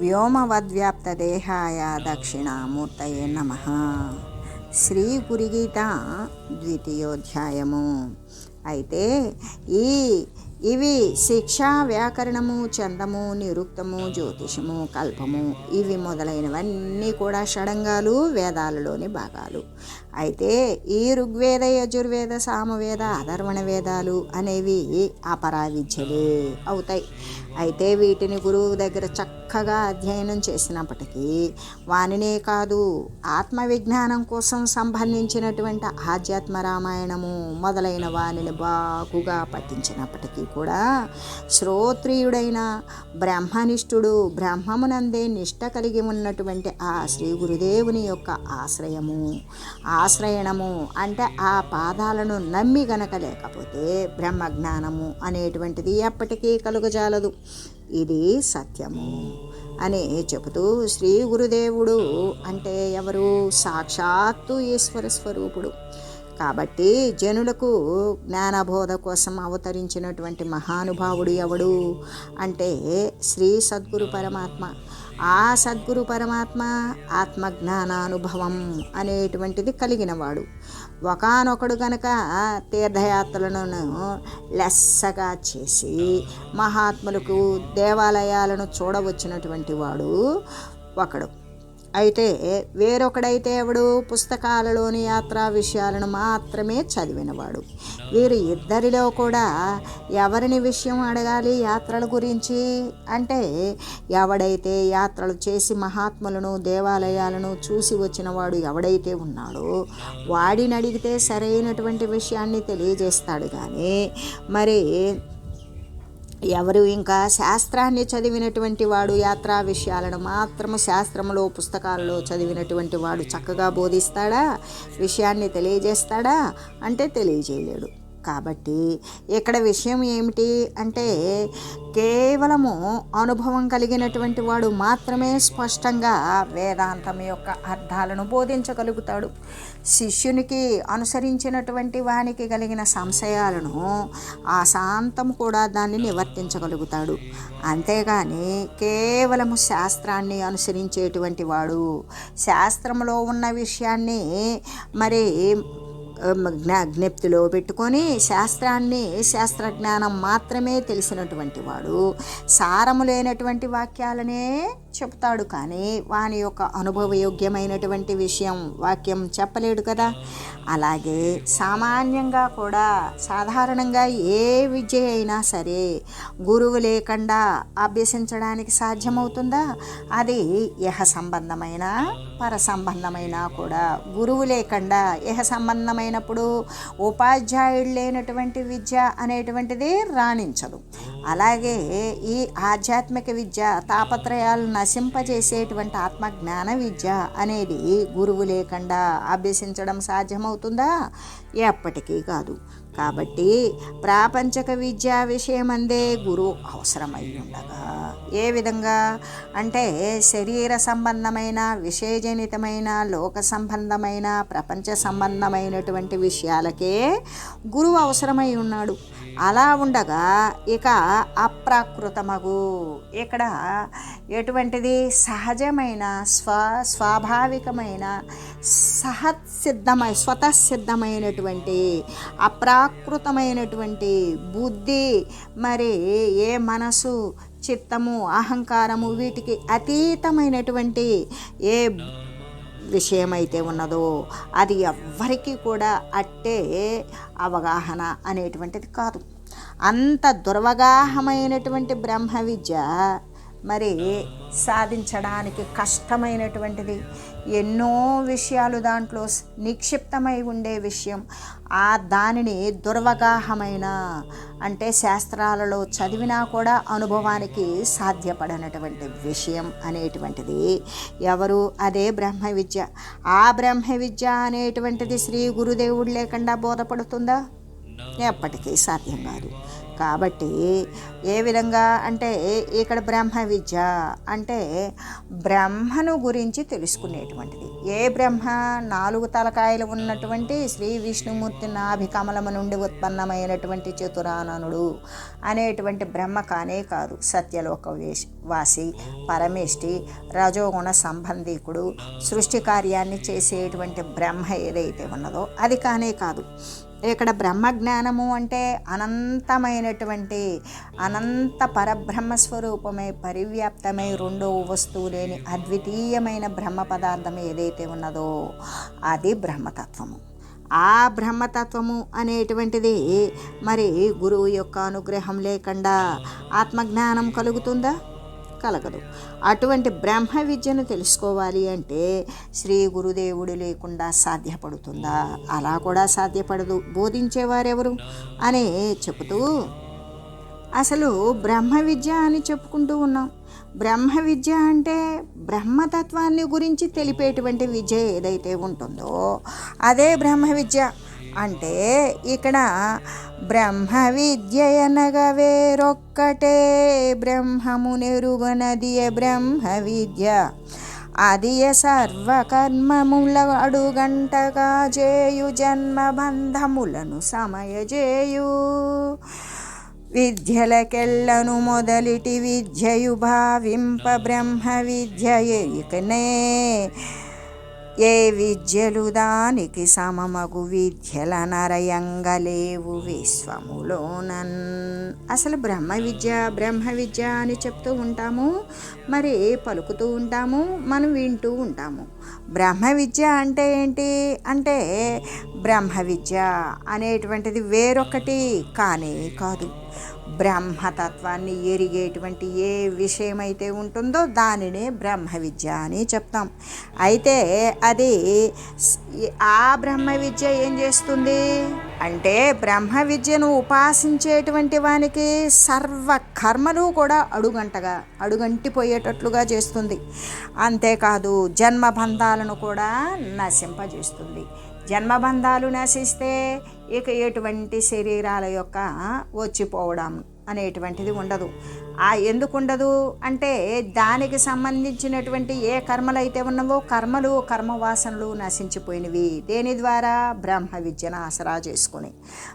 వ్యోమవద్వ్యాప్తదేహాయ దక్షిణామూర్తయే నమ. శ్రీ గురిగీత ద్వితీయోధ్యాయము. అయితే ఈ ఇవి శిక్ష వ్యాకరణము చందము నిరుక్తము జ్యోతిషము కల్పము ఇవి మొదలైనవన్నీ కూడా షడంగాలు వేదాలలోని భాగాలు. అయితే ఈ ఋగ్వేద యజుర్వేద సామవేద అధర్వణ వేదాలు అనేవి అపరా విద్యలే అవుతాయి. అయితే వీటిని గురువు దగ్గర చక్కగా అధ్యయనం చేసినప్పటికీ వానినే కాదు ఆత్మ విజ్ఞానం కోసం సంబంధించినటువంటి ఆధ్యాత్మ రామాయణము మొదలైన వానిని బాగుగా పఠించినప్పటికీ కూడా శ్రోత్రియుడైన బ్రహ్మనిష్ఠుడు బ్రహ్మమునందే నిష్ట కలిగి ఉన్నటువంటి ఆ శ్రీ గురుదేవుని యొక్క ఆశ్రయము ఆ ఆశ్రయణము అంటే ఆ పాదాలను నమ్మి గనక లేకపోతే బ్రహ్మజ్ఞానము అనేటువంటిది ఎప్పటికీ కలుగజాలదు. ఇది సత్యము అని చెబుతూ శ్రీ గురుదేవుడు అంటే ఎవరు? సాక్షాత్తు ఈశ్వర స్వరూపుడు. కాబట్టి జనులకు జ్ఞానబోధ కోసం అవతరించినటువంటి మహానుభావుడు ఎవడు? అంటే శ్రీ సద్గురు పరమాత్మ. ఆ సద్గురు పరమాత్మ ఆత్మజ్ఞానానుభవం అనేటువంటిది కలిగినవాడు. ఒకనొకడు గనక తీర్థయాత్రలను లెస్సగా చేసి మహాత్ములకు దేవాలయాలను చూడవచ్చినటువంటి వాడు ఒకడు. అయితే వేరొకడైతే ఎవడు? పుస్తకాలలోని యాత్రా విషయాలను మాత్రమే చదివినవాడు. వీరు ఇద్దరిలో కూడా ఎవరిని విషయం అడగాలి? యాత్రల గురించి? అంటే ఎవడైతే యాత్రలు చేసి మహాత్ములను దేవాలయాలను చూసి వచ్చినవాడు ఎవడైతే ఉన్నాడో వాడిని అడిగితే సరైనటువంటి విషయాన్ని తెలియజేస్తాడు కానీ మరి ఎవరు ఇంకా శాస్త్రాన్ని చదివినటువంటి వాడు యాత్రా విషయాలను మాత్రము శాస్త్రములో పుస్తకాలలో చదివినటువంటి వాడు చక్కగా బోధిస్తాడా? విషయాన్ని తెలియజేస్తాడా? అంటే తెలియజేయలేడు. కాబట్టి ఇక్కడ విషయం ఏమిటి అంటే కేవలము అనుభవం కలిగినటువంటి వాడు మాత్రమే స్పష్టంగా వేదాంతం యొక్క అర్థాలను బోధించగలుగుతాడు. శిష్యునికి అనుసరించినటువంటి వానికి కలిగిన సంశయాలను ఆ శాంతం కూడా దాన్ని నివర్తించగలుగుతాడు. అంతేగాని కేవలము శాస్త్రాన్ని అనుసరించేటువంటి వాడు శాస్త్రంలో ఉన్న విషయాన్ని మరి జ్ఞప్తిలో పెట్టుకొని శాస్త్రాన్ని శాస్త్రజ్ఞానం మాత్రమే తెలిసినటువంటి వాడు. సారము లేనటువంటి వాక్యాలనే చెప్తాడు కానీ వాని యొక్క అనుభవయోగ్యమైనటువంటి విషయం వాక్యం చెప్పలేడు కదా. అలాగే సామాన్యంగా కూడా సాధారణంగా ఏ విద్య అయినా సరే గురువు లేకుండా అభ్యసించడానికి సాధ్యమవుతుందా? అది యహ సంబంధమైన పర సంబంధమైన కూడా గురువు లేకుండా యహ సంబంధమైనప్పుడు ఉపాధ్యాయుడు లేనటువంటి విద్య అనేటువంటిది రాణించదు. అలాగే ఈ ఆధ్యాత్మిక విద్య తాపత్రయాలను నశింపజేసేటువంటి ఆత్మజ్ఞాన విద్య అనేది గురువు లేకుండా అభ్యసించడం సాధ్యమవుతుందా? ఎప్పటికీ కాదు. కాబట్టి ప్రాపంచక విద్యా విషయమందే గురువు అవసరమై ఉండగా ఏ విధంగా? అంటే శరీర సంబంధమైన విషయజనితమైన లోక సంబంధమైన ప్రపంచ సంబంధమైనటువంటి విషయాలకే గురువు అవసరమై ఉన్నాడు. అలా ఉండగా ఇక అప్రాకృతమగు. ఇక్కడ ఎటువంటిది? సహజమైన స్వ స్వాభావికమైన సహసిద్ధమై స్వతసిద్ధమైనటువంటి అప్రాకృతమైనటువంటి బుద్ధి మరి ఏ మనసు చిత్తము అహంకారము వీటికి అతీతమైనటువంటి ఏ విషయమైతే ఉన్నదో అది ఎవ్వరికీ కూడా అట్టే అవగాహన అనేటువంటిది కాదు. అంత దుర్వగాహమైనటువంటి బ్రహ్మ విద్య మరి సాధించడానికి కష్టమైనటువంటిది. ఎన్నో విషయాలు దాంట్లో నిక్షిప్తమై ఉండే విషయం. ఆ దానిని దుర్వగాహమైన అంటే శాస్త్రాలలో చదివినా కూడా అనుభవానికి సాధ్యపడనటువంటి విషయం అనేటువంటిది. ఎవరు? అదే బ్రహ్మ విద్య. ఆ బ్రహ్మ విద్య అనేటువంటిది శ్రీ గురుదేవుడు లేకుండా బోధపడుతుందా? ఎప్పటికీ సాధ్యం కాదు. కాబట్టి ఏ విధంగా అంటే ఇక్కడ బ్రహ్మ విద్య అంటే బ్రహ్మను గురించి తెలుసుకునేటువంటిది. ఏ బ్రహ్మ నాలుగు తలకాయలు ఉన్నటువంటి శ్రీ విష్ణుమూర్తి నాభికమలము నుండి ఉత్పన్నమైనటువంటి చతురాననుడు అనేటువంటి బ్రహ్మ కానే కాదు. సత్యలోక వాసి పరమేష్టి రజోగుణ సంబంధీకుడు సృష్టి కార్యాన్ని చేసేటువంటి బ్రహ్మ ఏదైతే ఉన్నదో అది కానే కాదు. ఇక్కడ బ్రహ్మజ్ఞానము అంటే అనంతమైనటువంటి అనంత పరబ్రహ్మ స్వరూపమై పరివ్యాప్తమై రెండో వస్తువు లేని అద్వితీయమైన బ్రహ్మ పదార్థం ఏదైతే ఉన్నదో అది బ్రహ్మతత్వము. ఆ బ్రహ్మతత్వము అనేటువంటిది మరి గురువు యొక్క అనుగ్రహం లేకుండా ఆత్మజ్ఞానం కలుగుతుందా? కలగదు. అటువంటి బ్రహ్మ విద్యను తెలుసుకోవాలి అంటే శ్రీ గురుదేవుడు లేకుండా సాధ్యపడుతుందా? అలా కూడా సాధ్యపడదు. బోధించేవారెవరు? అనే చెబుతూ అసలు బ్రహ్మ విద్య అని చెప్పుకుంటూ ఉన్నాం. బ్రహ్మ విద్య అంటే బ్రహ్మతత్వాన్ని గురించి తెలిపేటువంటి విద్య ఏదైతే ఉంటుందో అదే బ్రహ్మ విద్య. అంటే ఇక్కడ బ్రహ్మ విద్య అనగా వేరొక్కటే. బ్రహ్మమునెరుగనది బ్రహ్మ విద్య. అది సర్వకర్మముల అడుగంటగా చేయు జన్మబంధములను సమయజేయు. విద్యలకెళ్ళను మొదలిటి విద్యయు భావింప బ్రహ్మ విద్య ఇకనే. ఏ విద్యలు దానికి సమమగు విద్యల నరయంగలేవు విశ్వములోనన్. అసలు బ్రహ్మ విద్య బ్రహ్మ విద్య అని చెప్తూ ఉంటాము మరి పలుకుతూ ఉంటాము మనం వింటూ ఉంటాము. బ్రహ్మ విద్య అంటే ఏంటి? అంటే బ్రహ్మ విద్య అనేటువంటిది వేరొకటి కానీ కాదు. బ్రహ్మతత్వాన్ని ఎరిగేటువంటి ఏ విషయమైతే ఉంటుందో దానినే బ్రహ్మ విద్య అని చెప్తాం. అయితే అది ఆ బ్రహ్మ విద్య ఏం చేస్తుంది? అంటే బ్రహ్మ విద్యను ఉపాసించేటువంటి వానికి సర్వ కర్మలు కూడా అడుగంటగా అడుగంటిపోయేటట్లుగా చేస్తుంది. అంతేకాదు బంధాలను కూడా నశింపజేస్తుంది. జన్మబంధాలు నశిస్తే ఇక ఎటువంటి శరీరాల యొక్క వచ్చిపోవడం అనేటువంటిది ఉండదు. ఆ ఎందుకు ఉండదు అంటే దానికి సంబంధించినటువంటి ఏ కర్మలు అయితే ఉన్నవో కర్మలు కర్మవాసనలు నశించిపోయినవి. దేని ద్వారా? బ్రహ్మ విద్యను ఆసరా చేసుకుని.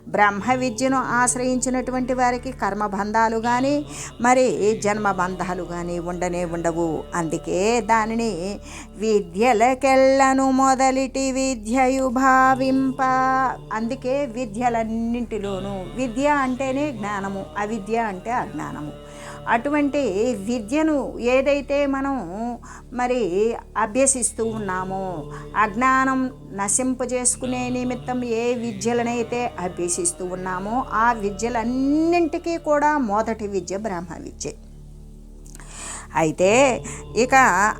బ్రహ్మ విద్యను ఆశ్రయించినటువంటి వారికి కర్మబంధాలు కానీ మరి జన్మబంధాలు కానీ ఉండనే ఉండవు. అందుకే దానిని విద్యలకెళ్ళను మొదలిటి విద్యయు భావింప. అందుకే విద్యలన్నింటిలోనూ విద్య అంటేనే జ్ఞానము అవిద్య అంటే అజ్ఞానము. అటువంటి విద్యను ఏదైతే మనం మరి అభ్యసిస్తూ ఉన్నామో అజ్ఞానం నశింపజేసుకునే నిమిత్తం ఏ విద్యలనైతే అభ్యసిస్తూ ఉన్నామో ఆ విద్యలన్నింటికీ కూడా మొదటి విద్య బ్రహ్మ విద్య. అయితే ఇక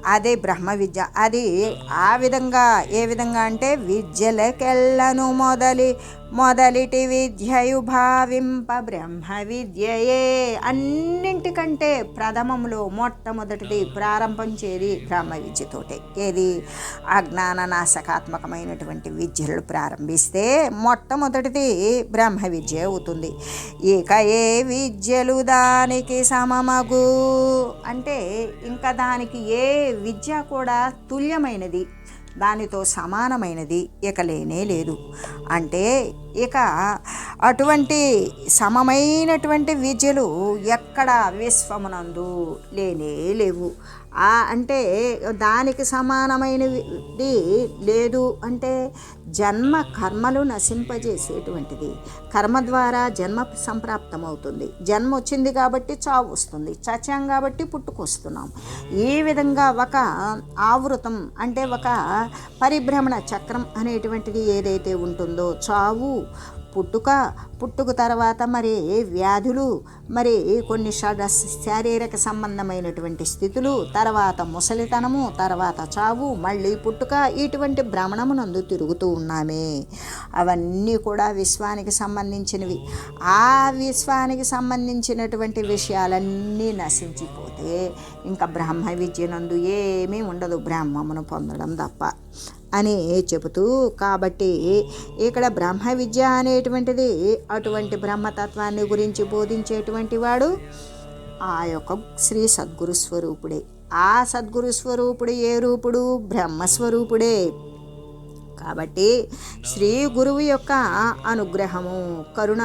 అదే బ్రహ్మ విద్య. అది ఆ విధంగా ఏ విధంగా అంటే విద్యలకెళ్ళను మొదలి మొదలిటి విద్యయు భావింప బ్రహ్మ విద్యయే. అన్నింటికంటే ప్రథమంలో మొట్టమొదటిది ప్రారంభించేది బ్రహ్మ విద్యతోటే ఏది? అజ్ఞాన నాశకాత్మకమైనటువంటి విద్యలు ప్రారంభిస్తే మొట్టమొదటిది బ్రహ్మ విద్య అవుతుంది. ఇక ఏ విద్యలు దానికి సమమగు? అంటే ఇంకా దానికి ఏ విద్య కూడా తుల్యమైనది. దానితో సమానమైనది ఇక లేనే లేదు. అంటే ఇక అటువంటి సమమైనటువంటి విద్యలు ఎక్కడ విశ్వమునందు లేనే లేవు. అంటే దానికి సమానమైనది లేదు అంటే జన్మ కర్మలు నశింపజేసేటువంటిది. కర్మ ద్వారా జన్మ సంప్రాప్తమవుతుంది. జన్మ వచ్చింది కాబట్టి చావు వస్తుంది. చచ్చాం కాబట్టి పుట్టుకొస్తున్నాం. ఈ విధంగా ఒక ఆవృతం అంటే ఒక పరిభ్రమణ చక్రం అనేటువంటిది ఏదైతే ఉంటుందో చావు పుట్టుక పుట్టుక తర్వాత మరి వ్యాధులు మరి కొన్ని శారీరక సంబంధమైనటువంటి స్థితులు తర్వాత ముసలితనము తర్వాత చావు మళ్ళీ పుట్టుక ఇటువంటి భ్రమణమునందు తిరుగుతూ ఉన్నామే. అవన్నీ కూడా విశ్వానికి సంబంధించినవి. ఆ విశ్వానికి సంబంధించినటువంటి విషయాలన్నీ నశించిపోతే ఇంకా బ్రహ్మ విద్యనందు ఏమీ ఉండదు. బ్రహ్మమును పొందడం తప్ప అని చెబుతూ కాబట్టి ఇక్కడ బ్రహ్మ విద్య అనేటువంటిది అటువంటి బ్రహ్మతత్వాన్ని గురించి బోధించేటువంటి వాడు ఆ యొక్క శ్రీ సద్గురు స్వరూపుడే. ఆ సద్గురు స్వరూపుడు ఏ రూపుడు? బ్రహ్మస్వరూపుడే. కాబట్టి శ్రీ గురువు యొక్క అనుగ్రహము కరుణ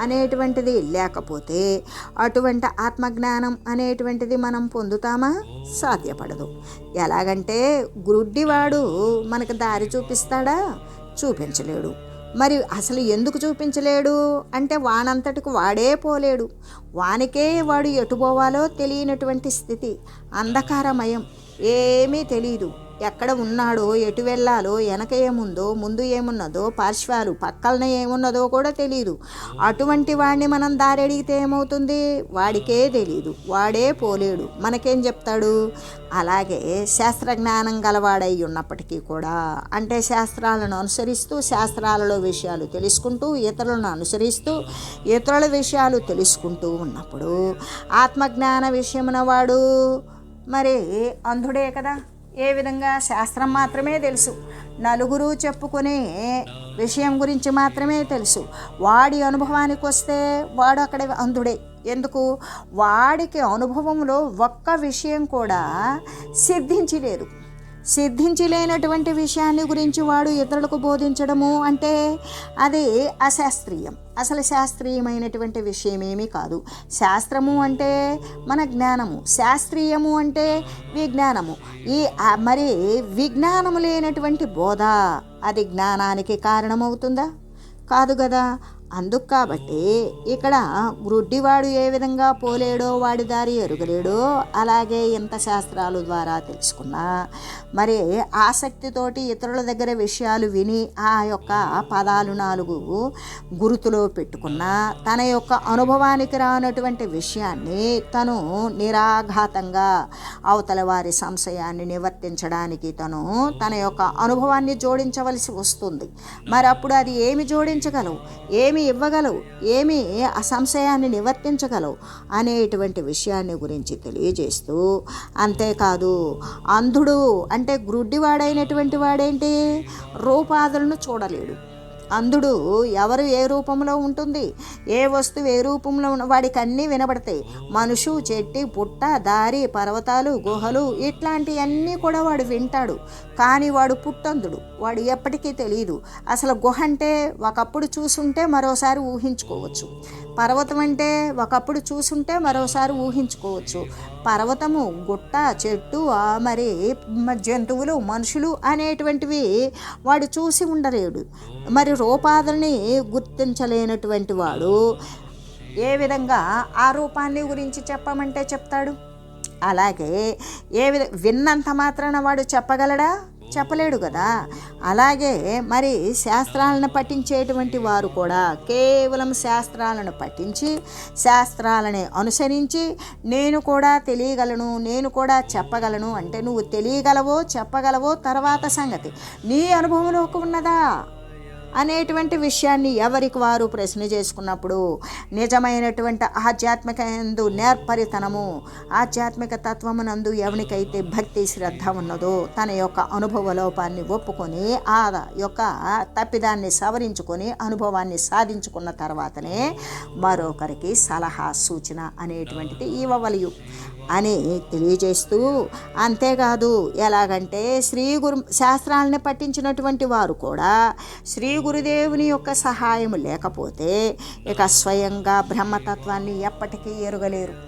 అనేటువంటిది లేకపోతే అటువంటి ఆత్మజ్ఞానం అనేటువంటిది మనం పొందుతామా? సాధ్యపడదు. ఎలాగంటే గుడ్డివాడు మనకు దారి చూపిస్తాడా? చూపించలేడు. మరి అసలు ఎందుకు చూపించలేడు? అంటే వానంతటికి వాడే పోలేడు. వానికే వాడు ఎటు పోవాలో తెలియనటువంటి స్థితి అంధకారమయం. ఏమీ తెలియదు ఎక్కడ ఉన్నాడో ఎటు వెళ్ళాలో వెనక ఏముందో ముందు ఏమున్నదో పార్శ్వాలు పక్కలన ఏమున్నదో కూడా తెలియదు అటువంటి వాడిని మనం దారి అడిగితే ఏమవుతుంది? వాడికే తెలియదు వాడే పోలేడు. మనకేం చెప్తాడు? అలాగే శాస్త్రజ్ఞానం గలవాడై ఉన్నప్పటికీ కూడా అంటే శాస్త్రాలను అనుసరిస్తూ శాస్త్రాలలో విషయాలు తెలుసుకుంటూ ఇతరులను అనుసరిస్తూ ఇతరుల విషయాలు తెలుసుకుంటూ ఉన్నప్పుడు ఆత్మజ్ఞాన విషయమున వాడు మరి అంధుడే కదా? ఏ విధంగా శాస్త్రం మాత్రమే తెలుసు. నలుగురు చెప్పుకునే విషయం గురించి మాత్రమే తెలుసు. వాడి అనుభవానికి వస్తే వాడు అక్కడ అంధుడే. ఎందుకు? వాడికి అనుభవంలో ఒక్క విషయం కూడా సిద్ధించలేదు సిద్ధించలేనటువంటి విషయాన్ని గురించి వాడు ఇతరులకు బోధించడము అంటే అది అశాస్త్రీయం. అసలు శాస్త్రీయమైనటువంటి విషయమేమీ కాదు. శాస్త్రము అంటే మన జ్ఞానము. శాస్త్రీయము అంటే విజ్ఞానము. ఈ మరి విజ్ఞానము లేనటువంటి బోధ అది జ్ఞానానికి కారణమవుతుందా? కాదు కదా. అందుకు కాబట్టి ఇక్కడ గ్రుడ్డివాడు ఏ విధంగా పోలేడో వాడి దారి ఎరుగలేడో అలాగే ఇంత శాస్త్రాలు ద్వారా తెలుసుకున్నా. మరి ఆసక్తితోటి ఇతరుల దగ్గర విషయాలు విని ఆ యొక్క పదాలు నాలుగు గురుతులో పెట్టుకున్న. తన యొక్క అనుభవానికి రానటువంటి విషయాన్ని తను నిరాఘాతంగా అవతల వారి సంశయాన్ని నివర్తించడానికి తను తన యొక్క అనుభవాన్ని జోడించవలసి వస్తుంది. మరి అప్పుడు అది ఏమి జోడించగలవు? ఏమి ఇవ్వగలవు ఏమి అసంశయాన్ని నివర్తించగలవు అనేటువంటి విషయాన్ని గురించి తెలియజేస్తూ అంతేకాదు అంధుడు అంటే గ్రుడ్డివాడైనటువంటి వాడేంటి? రూపాదులను చూడలేడు. అంధుడు ఎవరు ఏ రూపంలో ఉంటుంది? ఏ వస్తువు ఏ రూపంలో ఉన్న వాడికి అన్నీ వినబడతాయి. మనుషు చెట్టి పుట్ట దారి పర్వతాలు గుహలు ఇట్లాంటివన్నీ కూడా వాడు వింటాడు. కానీ వాడు పుట్టందుడు. వాడు ఎప్పటికీ తెలియదు అసలు గుహ అంటే ఒకప్పుడు చూసుంటే మరోసారి ఊహించుకోవచ్చు. పర్వతం అంటే ఒకప్పుడు చూసుంటే మరోసారి ఊహించుకోవచ్చు. పర్వతము గుట్ట చెట్టు మరి జంతువులు మనుషులు అనేటువంటివి వాడు చూసి ఉండలేడు. మరి రూపాదని గుర్తించలేనటువంటి వాడు ఏ విధంగా ఆ రూపాన్ని గురించి చెప్పమంటే చెప్తాడు? అలాగే ఏ విధ విన్నంత మాత్రాన వాడు చెప్పగలడా? చెప్పలేడు కదా అలాగే మరి శాస్త్రాలను పఠించేటువంటి వారు కూడా కేవలం శాస్త్రాలను పఠించి శాస్త్రాలని అనుసరించి నేను కూడా తెలియగలను నేను కూడా చెప్పగలను అంటే నువ్వు తెలియగలవో చెప్పగలవో తర్వాత సంగతి. నీ అనుభవంలోకి ఉన్నదా? అనేటువంటి విషయాన్ని ఎవరికి వారు ప్రశ్న చేసుకున్నప్పుడు నిజమైనటువంటి ఆధ్యాత్మిక ఎందు నేర్పరితనము ఆధ్యాత్మిక తత్వమునందు ఎవరికైతే భక్తి శ్రద్ధ ఉన్నదో తన యొక్క అనుభవ లోపాన్ని ఒప్పుకొని ఆ యొక్క తప్పిదాన్ని సవరించుకొని అనుభవాన్ని సాధించుకున్న తర్వాతనే మరొకరికి సలహా సూచన అనేటువంటిది ఇవ్వవలయు అని తెలియజేస్తూ అంతేకాదు ఎలాగంటే శ్రీ గురు శాస్త్రాలను పఠించినటువంటి వారు కూడా శ్రీ గురుదేవుని యొక్క సహాయం లేకపోతే ఇక స్వయంగా బ్రహ్మతత్వాన్ని ఎప్పటికీ ఎరుగలేరు.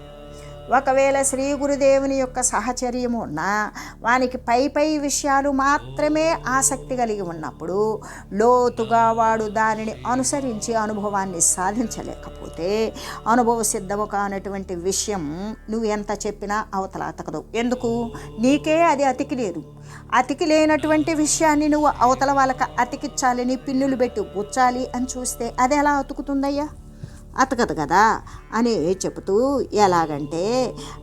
ఒకవేళ శ్రీ గురుదేవుని యొక్క సహచర్యము ఉన్నా వానికి పై పై విషయాలు మాత్రమే ఆసక్తి కలిగి ఉన్నప్పుడు లోతుగా వాడు దానిని అనుసరించి అనుభవాన్ని సాధించలేకపోతే అనుభవ సిద్ధము కానటువంటి విషయం నువ్వు ఎంత చెప్పినా అవతలాతకదు ఎందుకు? నీకే అది అతికి లేదు. అతికి లేనటువంటి విషయాన్ని నువ్వు అవతల వాళ్ళకి అతికిచ్చాలని పిన్నులు పెట్టి కూర్చాలి అని చూస్తే అది ఎలా అతుకుతుందయ్యా? అతకదు కదా. అని చెబుతూ ఎలాగంటే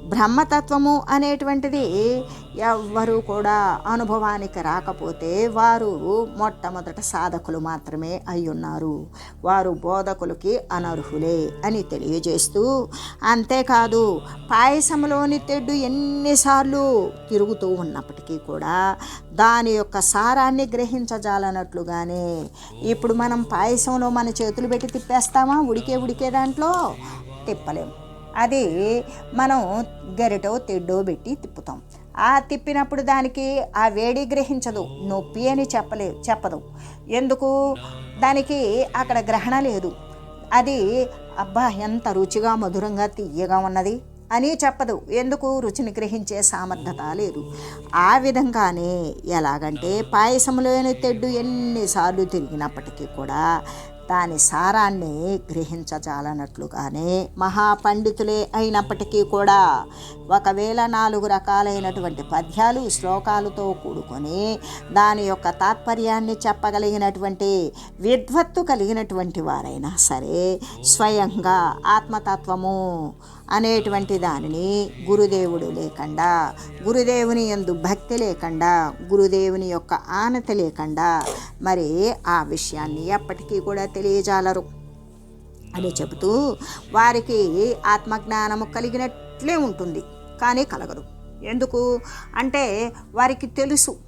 బ్రహ్మతత్వము అనేటువంటిది ఎవ్వరూ కూడా అనుభవానికి రాకపోతే వారు మొట్టమొదట సాధకులు మాత్రమే అయ్యున్నారు. వారు బోధకులకి అనర్హులే అని తెలియజేస్తూ అంతేకాదు పాయసంలోని తెడ్డు ఎన్నిసార్లు తిరుగుతూ ఉన్నప్పటికీ కూడా దాని యొక్క సారాన్ని గ్రహించజాలన్నట్లుగానే ఇప్పుడు మనం పాయసంలో మన చేతులు పెట్టి తిప్పేస్తామా? ఉడికే ఉడికే దాంట్లో? తిప్పలేం అది మనం గరిటో తెడ్డో పెట్టి తిప్పుతాం. ఆ తిప్పినప్పుడు దానికి ఆ వేడి గ్రహించదు. నొప్పి అని చెప్పలే చెప్పదు. ఎందుకు? దానికి అక్కడ గ్రహణ లేదు. అది అబ్బా ఎంత రుచిగా మధురంగా తీయగా ఉన్నది అని చెప్పదు. ఎందుకు? రుచిని గ్రహించే సామర్థ్యత లేదు. ఆ విధంగానే ఎలాగంటే పాయసంలోని తెడ్డు ఎన్నిసార్లు తిరిగినప్పటికీ కూడా దాని సారాన్ని గ్రహించజాలనట్లుగానే మహాపండితులే అయినప్పటికీ కూడా ఒకవేళ నాలుగు రకాలైనటువంటి పద్యాలు శ్లోకాలతో కూడుకొని దాని యొక్క తాత్పర్యాన్ని చెప్పగలిగినటువంటి విద్వత్తు కలిగినటువంటి వారైనా సరే స్వయంగా ఆత్మతత్వము అనేటువంటి దానిని గురుదేవుడు లేకుండా గురుదేవుని ఎందు భక్తి లేకుండా గురుదేవుని యొక్క ఆనత లేకుండా మరి ఆ విషయాన్ని ఎప్పటికీ కూడా తెలియజాలరు. అని చెబుతూ వారికి ఆత్మజ్ఞానము కలిగినట్లే ఉంటుంది కానీ కలగదు ఎందుకు? అంటే వారికి తెలుసు.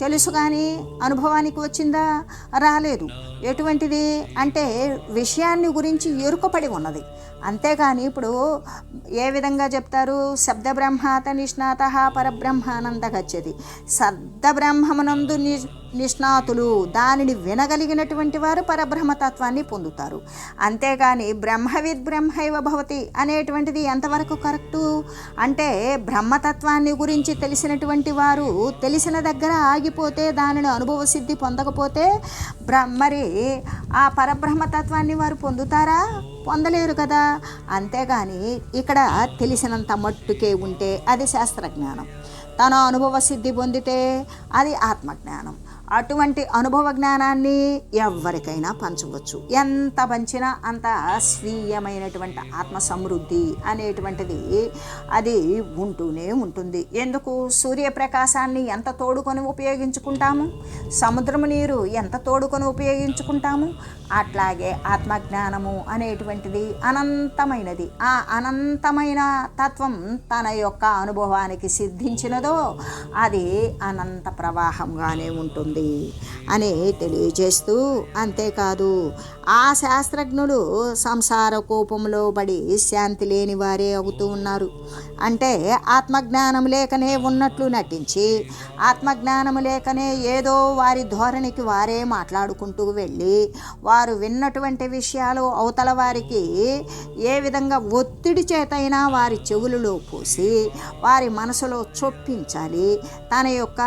తెలుసు కానీ అనుభవానికి వచ్చిందా? రాలేదు. ఎటువంటిది? అంటే విషయాన్ని గురించి ఎరుకపడి ఉన్నది. అంతేగాని ఇప్పుడు ఏ విధంగా చెప్తారు? శబ్ద బ్రహ్మాత నిష్ణాత పరబ్రహ్మానంద గచ్చది శబ్ద బ్రహ్మమునందు ని నిష్ణాతులు దానిని వినగలిగినటువంటి వారు పరబ్రహ్మతత్వాన్ని పొందుతారు. అంతేగాని బ్రహ్మవిద్ బ్రహ్మైవ భవతి అనేటువంటిది ఎంతవరకు కరెక్టు? అంటే బ్రహ్మతత్వాన్ని గురించి తెలిసినటువంటి వారు తెలిసిన దగ్గర తొలగిపోతే దానిని అనుభవ సిద్ధి పొందకపోతే బ్ర మరి ఆ పరబ్రహ్మతత్వాన్ని వారు పొందుతారా? పొందలేరు కదా. అంతేగాని ఇక్కడ తెలిసినంత మట్టుకే ఉంటే అది శాస్త్రజ్ఞానం. తన అనుభవ సిద్ధి పొందితే అది ఆత్మజ్ఞానం. అటువంటి అనుభవ జ్ఞానాన్ని ఎవరికైనా పంచవచ్చు. ఎంత పంచినా అంత స్వీయమైనటువంటి ఆత్మ సమృద్ధి అనేటువంటిది అది ఉంటూనే ఉంటుంది. ఎందుకు? సూర్యప్రకాశాన్ని ఎంత తోడుకొని ఉపయోగించుకుంటాము? సముద్రము నీరు ఎంత తోడుకొని ఉపయోగించుకుంటాము? అట్లాగే ఆత్మజ్ఞానము అనేటువంటిది అనంతమైనది. ఆ అనంతమైన తత్వం తన యొక్క అనుభవానికి సిద్ధించినదో అది అనంత ప్రవాహంగానే ఉంటుంది. అని తెలియజేస్తూ అంతేకాదు ఆ శాస్త్రజ్ఞులు సంసార కోపంలో పడి శాంతి లేని వారే అవుతూ ఉన్నారు. అంటే ఆత్మజ్ఞానం లేకనే ఉన్నట్లు నటించి ఆత్మజ్ఞానం లేకనే ఏదో వారి ధోరణికి వారే మాట్లాడుకుంటూ వెళ్ళి వారు విన్నటువంటి విషయాలు అవతల వారికి ఏ విధంగా ఒత్తిడి చేతైనా వారి చెవులలో పోసి వారి మనసులో చొప్పించాలి. తన యొక్క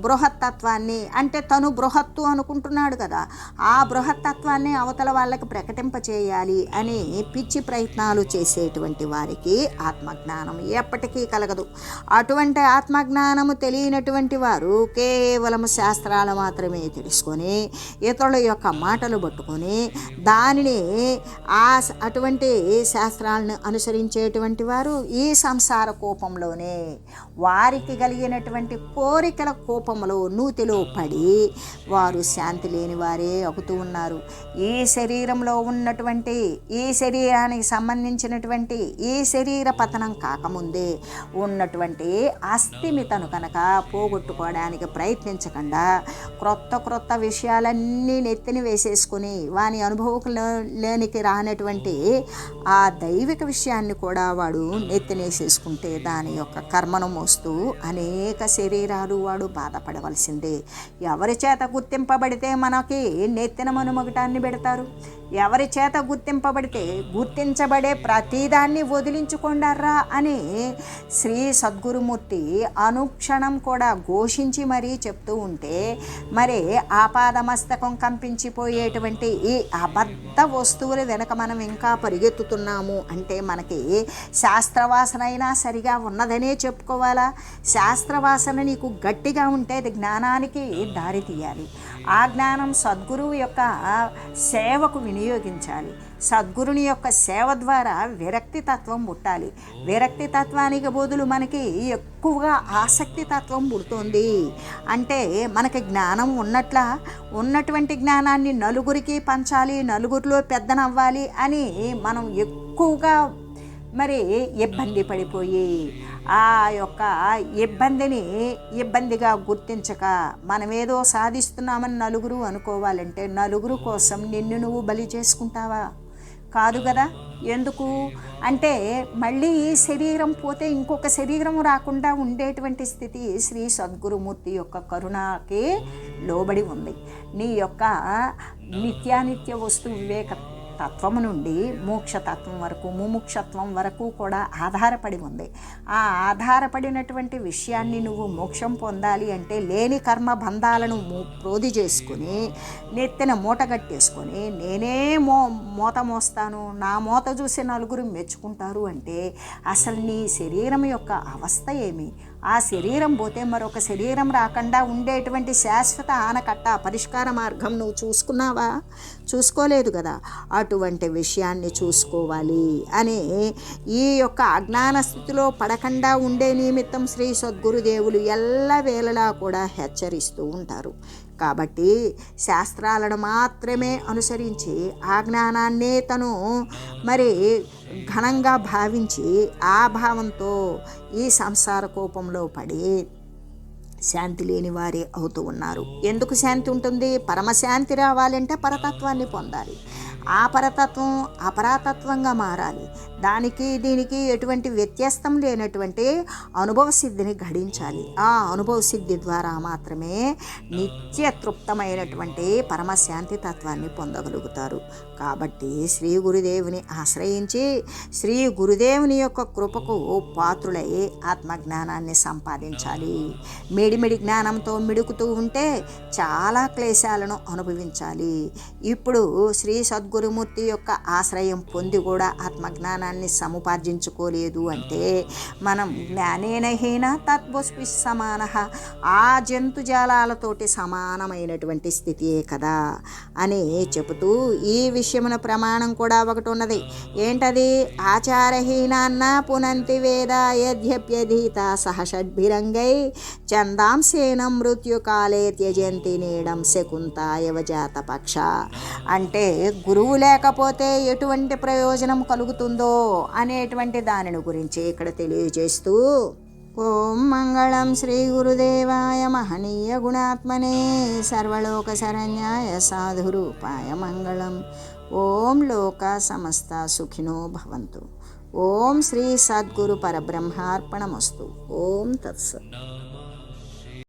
బృహత్తత్వాన్ని అంటే తను బృహత్తు అనుకుంటున్నాడు కదా ఆ బృహత్తత్వాన్ని అవతల వాళ్ళకి ప్రకటింపచేయాలి అని పిచ్చి ప్రయత్నాలు చేసేటువంటి వారికి ఆత్మజ్ఞానం ఎప్పటికీ కలగదు. అటువంటి ఆత్మజ్ఞానము తెలియనటువంటి వారు కేవలం శాస్త్రాలు మాత్రమే తెలుసుకొని ఇతరుల యొక్క మాటలు పట్టుకొని దానిని ఆ అటువంటి శాస్త్రాలను అనుసరించేటువంటి వారు ఈ సంసార కోపంలోనే వారికి కలిగినటువంటి కోరికల కోపంలో నూతిలో పడి వారు శాంతి లేని వారే అవుతూ ఉన్నారు. ఈ శరీరంలో ఉన్నటువంటి ఈ శరీరానికి సంబంధించినటువంటి ఈ శరీర పతనం కాకముందే ఉన్నటువంటి అస్థిమితను కనుక పోగొట్టుకోవడానికి ప్రయత్నించకుండా క్రొత్త క్రొత్త విషయాలన్నీ నెత్తిని వేసేసుకుని వాని అనుభవంలోనికి రానటువంటి ఆ దైవిక విషయాన్ని కూడా వాడు నెత్తినేసేసుకుంటే దాని యొక్క కర్మను మోస్తూ అనేక శరీరాలు వాడు బాధపడవలసిందే. ఎవరి చేత గుర్తింపబడితే మనకి నెత్తిన మనుమగటాన్ని పెడతారు. ఎవరి చేత గుర్తింపబడితే గుర్తించబడే ప్రతిదాన్ని వదిలించుకొండారా అని శ్రీ సద్గురుమూర్తి అనుక్షణం కూడా ఘోషించి మరీ చెప్తూ ఉంటే మరి ఆపాదమస్తకం కంపించిపోయేటువంటి ఈ అబద్ధ వస్తువుల వెనక మనం ఇంకా పరిగెత్తుతున్నాము అంటే మనకి శాస్త్రవాసనైనా సరిగా ఉన్నదనే చెప్పుకోవాలా? శాస్త్రవాసన నీకు గట్టిగా ఉంటే అది జ్ఞానానికి దారి తీయాలి. ఆ జ్ఞానం సద్గురువు యొక్క సేవకు వినియోగించాలి. సద్గురుని యొక్క సేవ ద్వారా విరక్తి తత్వం పుట్టాలి విరక్తి తత్వానికి బదులు మనకి ఎక్కువగా ఆసక్తి తత్వం పుడుతుంది. అంటే మనకి జ్ఞానం ఉన్నట్ల ఉన్నటువంటి జ్ఞానాన్ని నలుగురికి పంచాలి నలుగురిలో పెద్దనవ్వాలి అని మనం ఎక్కువగా మరి ఇబ్బంది పడిపోయి ఆ యొక్క ఇబ్బందిని ఇబ్బందిగా గుర్తించక మనం ఏదో సాధిస్తున్నామని నలుగురు అనుకోవాలంటే నలుగురు కోసం నిన్ను నువ్వు బలి చేసుకుంటావా? కాదు కదా? ఎందుకు? అంటే మళ్ళీ శరీరం పోతే ఇంకొక శరీరం రాకుండా ఉండేటువంటి స్థితి శ్రీ సద్గురుమూర్తి యొక్క కరుణకి లోబడి ఉంది. నీ యొక్క నిత్యానిత్య వస్తు వివేక తత్వము నుండి మోక్షతత్వం వరకు ముముక్షత్వం వరకు కూడా ఆధారపడి ఉంది. ఆ ఆధారపడినటువంటి విషయాన్ని నువ్వు మోక్షం పొందాలి అంటే లేని కర్మ బంధాలను ప్రోధి చేసుకుని నెత్తిన మూట కట్టేసుకొని నేనే మో మూత మోస్తాను నా మూత చూసి నలుగురు మెచ్చుకుంటారు అంటే అసలు నీ శరీరం యొక్క అవస్థ ఏమి? ఆ శరీరం పోతే మరొక శరీరం రాకుండా ఉండేటువంటి శాశ్వత ఆనకట్ట పరిష్కార మార్గం నువ్వు చూసుకున్నావా? చూసుకోలేదు కదా. అటువంటి విషయాన్ని చూసుకోవాలి అని ఈ యొక్క అజ్ఞాన స్థితిలో పడకుండా ఉండే నిమిత్తం శ్రీ సద్గురుదేవులు ఎల్ల వేళలా కూడా హెచ్చరిస్తూ ఉంటారు. కాబట్టి శాస్త్రాలను మాత్రమే అనుసరించి ఆ జ్ఞానాన్నే తను మరి ఘనంగా భావించి ఆ భావంతో ఈ సంసార కోపంలో పడి శాంతి లేని వారే అవుతూ ఉన్నారు. ఎందుకు శాంతి ఉంటుంది? పరమశాంతి రావాలంటే పరతత్వాన్ని పొందాలి. ఆ పరతత్వం అపరాతత్వంగా మారాలి. దానికి దీనికి ఎటువంటి వ్యత్యాసం లేనటువంటి అనుభవ సిద్ధిని గడించాలి ఆ అనుభవ సిద్ధి ద్వారా మాత్రమే నిత్య తృప్తమైనటువంటి పరమశాంతి తత్వాన్ని పొందగలుగుతారు. కాబట్టి శ్రీ గురుదేవుని ఆశ్రయించి శ్రీ గురుదేవుని యొక్క కృపకు పాత్రులై ఆత్మజ్ఞానాన్ని సంపాదించాలి. మెడి మిడిమిడి జ్ఞానంతో మిడుకుతూ ఉంటే చాలా క్లేశాలను అనుభవించాలి. ఇప్పుడు శ్రీ సద్గురుమూర్తి యొక్క ఆశ్రయం పొంది కూడా ఆత్మజ్ఞానాన్ని సముపార్జించుకోలేదు అంటే మనం జ్ఞానేనహీన తత్వస్పి సమాన ఆ జంతుజాలాలతోటి సమానమైనటువంటి స్థితియే కదా అని చెబుతూ ఈ విషయమున ప్రమాణం కూడా ఒకటి ఉన్నది ఏంటది? ఆచారహీనాన్న పునంతి వేద యద్యప్యధీత సహ షడ్భిరంగై తాంసేనం మృత్యుకాలే త్యజంతి నీడం శకుంతాయవ జాత పక్ష. అంటే గురువు లేకపోతే ఎటువంటి ప్రయోజనం కలుగుతుందో అనేటువంటి దానిని గురించి ఇక్కడ తెలియజేస్తూ ఓం మంగళం శ్రీ గురుదేవాయ మహనీయ గుణాత్మనే సర్వలోక శరణ్యాయ సాధురూపాయ మంగళం. ఓం లోక సమస్త సుఖినో భవంతు. ఓం శ్రీ సద్గురు పరబ్రహ్మార్పణమస్తు. ఓం తత్సత్.